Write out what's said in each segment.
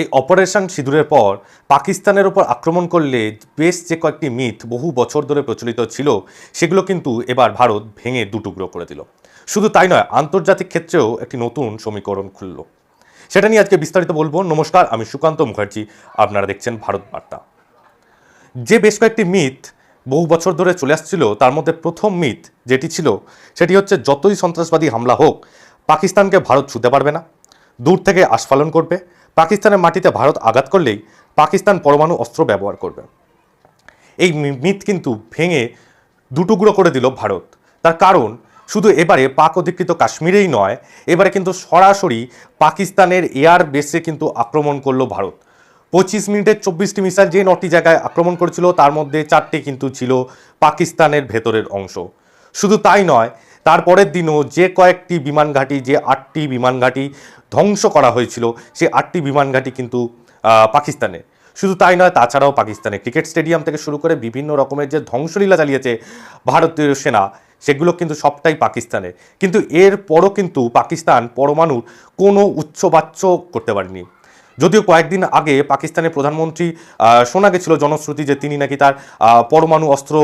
এই অপারেশন সিঁদুরের পর পাকিস্তানের ওপর আক্রমণ করলে বেশ যে কয়েকটি মিথ বহু বছর ধরে প্রচলিত ছিল, সেগুলো কিন্তু এবার ভারত ভেঙে দুটুকরো করে দিল। শুধু তাই নয়, আন্তর্জাতিক ক্ষেত্রেও একটি নতুন সমীকরণ খুলল। সেটা নিয়ে আজকে বিস্তারিত বলব। নমস্কার, আমি সুকান্ত মুখার্জি। আপনারা দেখছেন ভারত বার্তা। যে বেশ কয়েকটি মিথ বহু বছর ধরে চলে আসছিল, তার মধ্যে প্রথম মিথ যেটি ছিল, সেটি হচ্ছে যতই সন্ত্রাসবাদী হামলা হোক, পাকিস্তানকে ভারত ছুতে পারবে না। দূর থেকে আস্ফালন করবে পাকিস্তানের মাটিতে ভারত আঘাত করলেই পাকিস্তান পরমাণু অস্ত্র ব্যবহার করবে। এই মিথ কিন্তু ভেঙে দুটুকরো করে দিল ভারত। তার কারণ শুধু এবারে পাক অধিকৃত কাশ্মীরেই নয়, এবারে কিন্তু সরাসরি পাকিস্তানের এয়ার বেসে কিন্তু আক্রমণ করল ভারত। পঁচিশ মিনিটের চব্বিশটি মিসাইল যে নটি জায়গায় আক্রমণ করেছিল, তার মধ্যে চারটি কিন্তু ছিল পাকিস্তানের ভেতরের অংশ। শুধু তাই নয় তারপরের দিনও যে কয়েকটি বিমান ঘাঁটি, যে আটটি বিমান ঘাঁটি ধ্বংস করা হয়েছিল, সে আটটি বিমান ঘাঁটি কিন্তু পাকিস্তানে। শুধু তাই নয়, তাছাড়াও পাকিস্তানে ক্রিকেট স্টেডিয়াম থেকে শুরু করে বিভিন্ন রকমের যে ধ্বংসলীলা চালিয়েছে ভারতীয় সেনা, সেগুলো কিন্তু সবটাই পাকিস্তানে। কিন্তু এর পরও কিন্তু পাকিস্তান পরমাণুর কোনো উচ্চবাচ্য করতে পারেনি। যদিও কয়েকদিন আগে পাকিস্তানের প্রধানমন্ত্রী শোনা গেছিল জনশ্রুতি যে তিনি নাকি তার পরমাণু অস্ত্র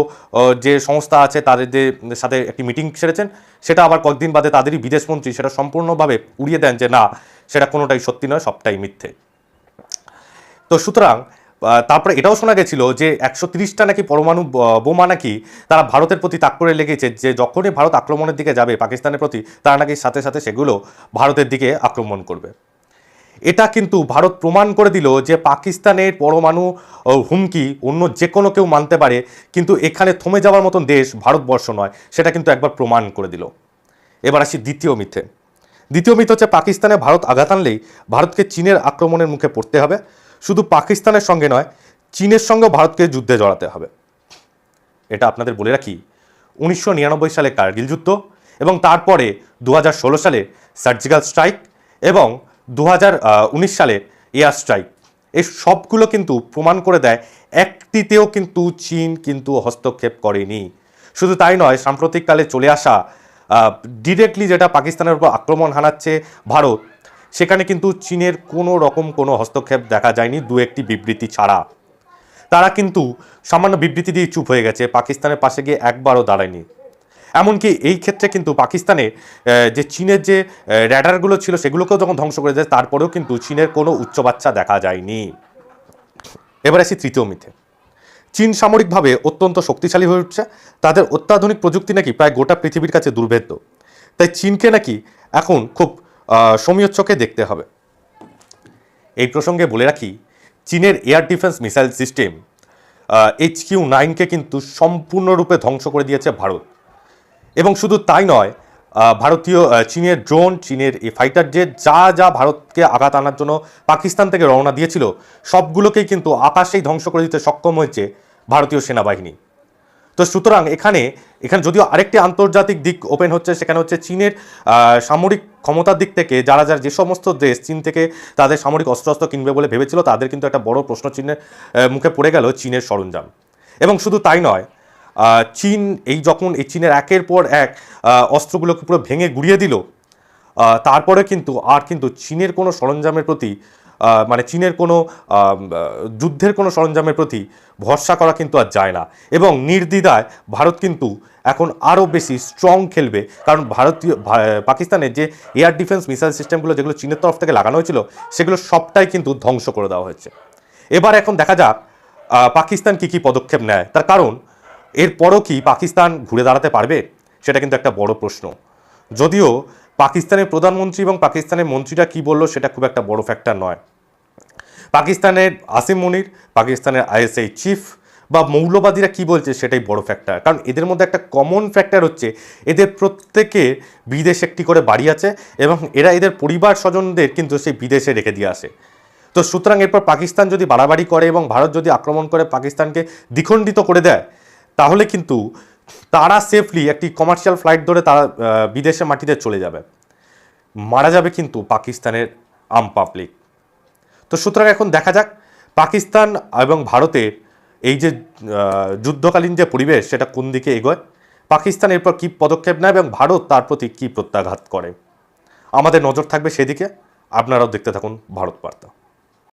যে সংস্থা আছে তাদের যে সাথে একটি মিটিং সেরেছেন, সেটা আবার কয়েকদিন বাদে তাদেরই বিদেশমন্ত্রী সেটা সম্পূর্ণভাবে উড়িয়ে দেন যে না, সেটা কোনোটাই সত্যি নয়, সবটাই মিথ্যে। তো সুতরাং তারপরে এটাও শোনা গেছিল যে একশো তিরিশটা নাকি পরমাণু বোমা নাকি তারা ভারতের প্রতি তাক করে লেগেছে, যে যখনই ভারত আক্রমণের দিকে যাবে পাকিস্তানের প্রতি, তারা নাকি সাথে সাথে সেগুলো ভারতের দিকে আক্রমণ করবে। এটা কিন্তু ভারত প্রমাণ করে দিল যে পাকিস্তানের পরমাণু হুমকি অন্য যে কোনো কেউ মানতে পারে, কিন্তু এখানে থমে যাওয়ার মতন দেশ ভারতবর্ষ নয়। সেটা কিন্তু একবার প্রমাণ করে দিল। এবার আসি দ্বিতীয় মিথে দ্বিতীয় মিথ হচ্ছে পাকিস্তানে ভারত আঘাত আনলেই ভারতকে চীনের আক্রমণের মুখে পড়তে হবে। শুধু পাকিস্তানের সঙ্গে নয়, চীনের সঙ্গে ভারতকে যুদ্ধে জড়াতে হবে। এটা আপনাদের বলে রাখি, উনিশশো নিরানব্বই সালে কার্গিল যুদ্ধ এবং তারপরে দু হাজার ষোলো সালে সার্জিক্যাল স্ট্রাইক এবং দু সালে এয়ার স্ট্রাইক। এই সবগুলো কিন্তু প্রমাণ করে দেয় একটিতেও কিন্তু চীন কিন্তু হস্তক্ষেপ করেনি। শুধু তাই নয়, সাম্প্রতিককালে চলে আসা ডিরেক্টলি যেটা পাকিস্তানের উপর আক্রমণ হানাচ্ছে ভারত, সেখানে কিন্তু চীনের কোনো রকম কোনো হস্তক্ষেপ দেখা যায়নি দু একটি বিবৃতি ছাড়া। তারা কিন্তু সামান্য বিবৃতি দিয়ে চুপ হয়ে গেছে, পাকিস্তানের পাশে গিয়ে একবারও দাঁড়ায়নি। এমনকি এই ক্ষেত্রে কিন্তু পাকিস্তানে যে চীনের যে র্যাডারগুলো ছিল সেগুলোকেও যখন ধ্বংস করে দেয়, তারপরেও কিন্তু চীনের কোনো উচ্চ বাচ্চা দেখা যায়নি। এবার আসি তৃতীয় মিথে। চীন সামরিকভাবে অত্যন্ত শক্তিশালী হয়ে উঠছে। তাদের অত্যাধুনিক প্রযুক্তি নাকি প্রায় গোটা পৃথিবীর কাছে দুর্ভেদ্য। তাই চীনকে নাকি এখন খুব সমীয় চোখে দেখতে হবে। এই প্রসঙ্গে বলে রাখি, চীনের air defence missile system H Q নাইনকে কিন্তু সম্পূর্ণরূপে ধ্বংস করে দিয়েছে ভারত। এবং শুধু তাই নয় ভারতীয় চীনের ড্রোন, চীনের এই ফাইটার জেট যা যা ভারতকে আঘাত আনার জন্য পাকিস্তান থেকে রওনা দিয়েছিল, সবগুলোকেই কিন্তু আকাশেই ধ্বংস করে দিতে সক্ষম হয়েছে ভারতীয় সেনাবাহিনী। তো সুতরাং এখানে এখানে যদিও আরেকটি আন্তর্জাতিক দিক ওপেন হচ্ছে, সেখানে হচ্ছে চীনের সামরিক ক্ষমতার দিক থেকে যারা যারা যে সমস্ত দেশ চীন থেকে তাদের সামরিক অস্ত্র কিনবে বলে ভেবেছিল, তাদের কিন্তু একটা বড় প্রশ্ন চিহ্নের মুখে পড়ে গেল চীনের সরঞ্জাম। এবং শুধু তাই নয় চীন, এই যখন এই চীনের একের পর এক অস্ত্রগুলোকে পুরো ভেঙে গুড়িয়ে দিল তারপরে কিন্তু আর কিন্তু চীনের কোনো সরঞ্জামের প্রতি মানে চীনের কোনো যুদ্ধের কোনো সরঞ্জামের প্রতি ভরসা করা কিন্তু আর যায় না। এবং নির্দ্বিধায় ভারত কিন্তু এখন আরও বেশি স্ট্রং খেলবে, কারণ ভারতীয় পাকিস্তানের যে এয়ার ডিফেন্স মিসাইল সিস্টেমগুলো যেগুলো চীনের তরফ থেকে লাগানো হয়েছিল, সেগুলো সবটাই কিন্তু ধ্বংস করে দেওয়া হয়েছে। এবার এখন দেখা যাক পাকিস্তান কি কি পদক্ষেপ নেয়। তার কারণ এরপরও কি পাকিস্তান ঘুরে দাঁড়াতে পারবে? সেটা কিন্তু একটা বড় প্রশ্ন। যদিও পাকিস্তানের প্রধানমন্ত্রী এবং পাকিস্তানের মন্ত্রীরা কি বলল সেটা খুব একটা বড় ফ্যাক্টর নয়। পাকিস্তানের আসিম মনির, পাকিস্তানের আইএসআই চিফ বা মৌলবাদীরা কি বলছে সেটাই বড় ফ্যাক্টর কারণ এদের মধ্যে একটা কমন ফ্যাক্টর হচ্ছে, এদের প্রত্যেকে বিদেশে একটি করে বাড়ি আছে এবং এরা এদের পরিবার স্বজনদের কিন্তু সেই বিদেশে রেখে দিয়ে আসে। তো সুতরাং এরপর পাকিস্তান যদি বাড়াবাড়ি করে এবং ভারত যদি আক্রমণ করে পাকিস্তানকে দ্বিখণ্ডিত করে দেয় তাহলে কিন্তু তারা সেফলি একটি কমার্শিয়াল ফ্লাইট ধরে তারা বিদেশে মাটিতে চলে যাবে। মারা যাবে কিন্তু পাকিস্তানের আম পাবলিক তো সুতরাং এখন দেখা যাক, পাকিস্তান এবং ভারতের এই যে যুদ্ধকালীন যে পরিবেশ, সেটা কোন দিকে এগোয়, পাকিস্তান এরপর কী পদক্ষেপ নেয় এবং ভারত তার প্রতি কী প্রত্যাঘাত করে। আমাদের নজর থাকবে সেদিকে। আপনারাও দেখতে থাকুন ভারত বার্তা।